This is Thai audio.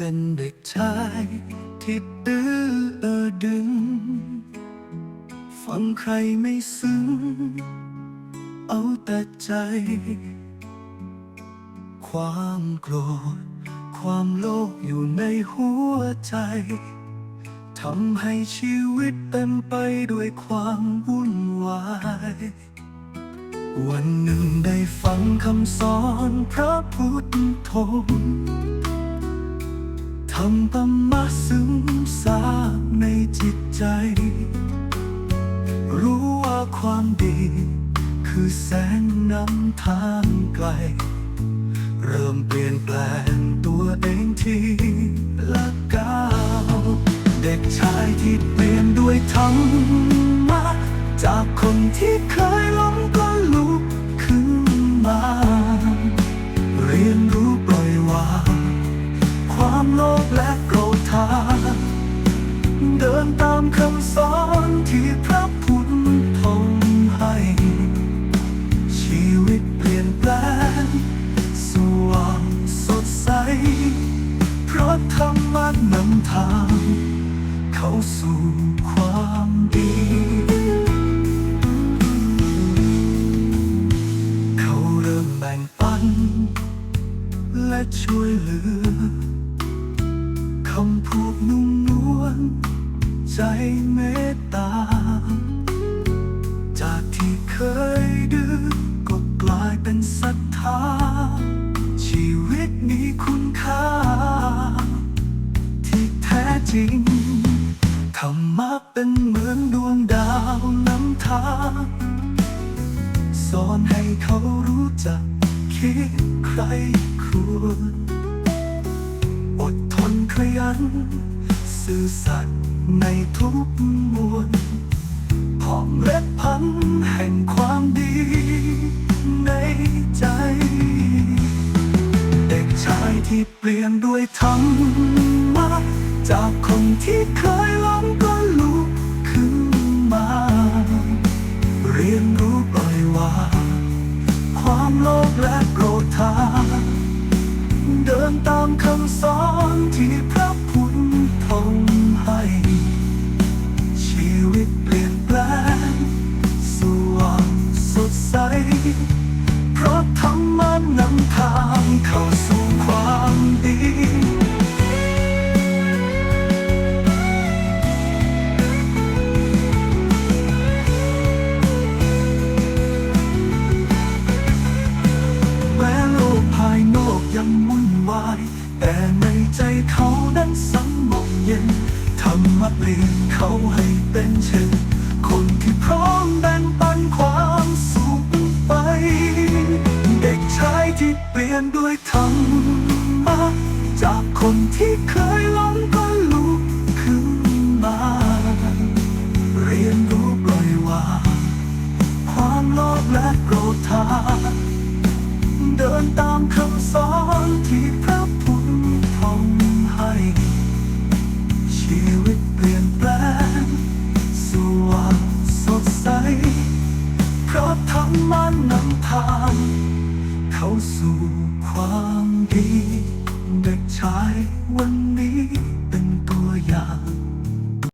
ป็นเด็กชายที่ดื้อเออดึง ฟังใครไม่ซึ้ง เอาแต่ใจ ความโกรธ ความโลภอยู่ในหัวใจทำให้ชีวิตเต็มไปด้วยความวุ่นวาย วันหนึ่งได้ฟังคำสอนพระพุทธทงำธรรมะซึ้งซาบในจิตใจ รู้ว่าความดี คือแสงนำทางไกล เริ่มเปลี่ยนแปลงตัวเองทีละก้าวเด็กชายที่เปลี่ยนด้วยธรรมะ จากคนที่เคยล้มก็ลุกขึ้นมา ดินตามคำสอนที่พระพุทธทงให้ ชีวิตเปลี่ยนแปลง สว่างสดใส เพราะธรรมะนำทาง เข้าสู่ความดีเขาเริ่มแบ่งปัน และช่วยเหลือ ใจเมตตา จากที่เคยดื้อก็กลายเป็นศรัทธา ชีวิตมีคุณค่า ที่แท้จริงธรรมะเป็นเหมือนดวงดาวนำทางสอนให้เขารู้จักคิดใครควรอดทนขยัน ซื่อสัตย์ ในทุกมวลผ่องเล็ดพันแห่งความดีในใจ เด็กชายที่เปลี่ยนด้วยธรรมะจากคนที่เคยล้มก็ลุกขึ้นมา เรียนรู้ปล่อยวางความโลภและโกรธา เดินตามคำสอนที่พระ ยังวุ่นวาย แต่ในใจเขานั้นสังบเย็นทำมาเปลี่ยนเขาให้เป็นเช่นคนที่พร้อมแบ่งปันความสุขไป เด็กชายที่เปลี่ยนด้วยธรรมะจากคนที่เคยล้มก็ สู่ความดี เด็กชายวันนี้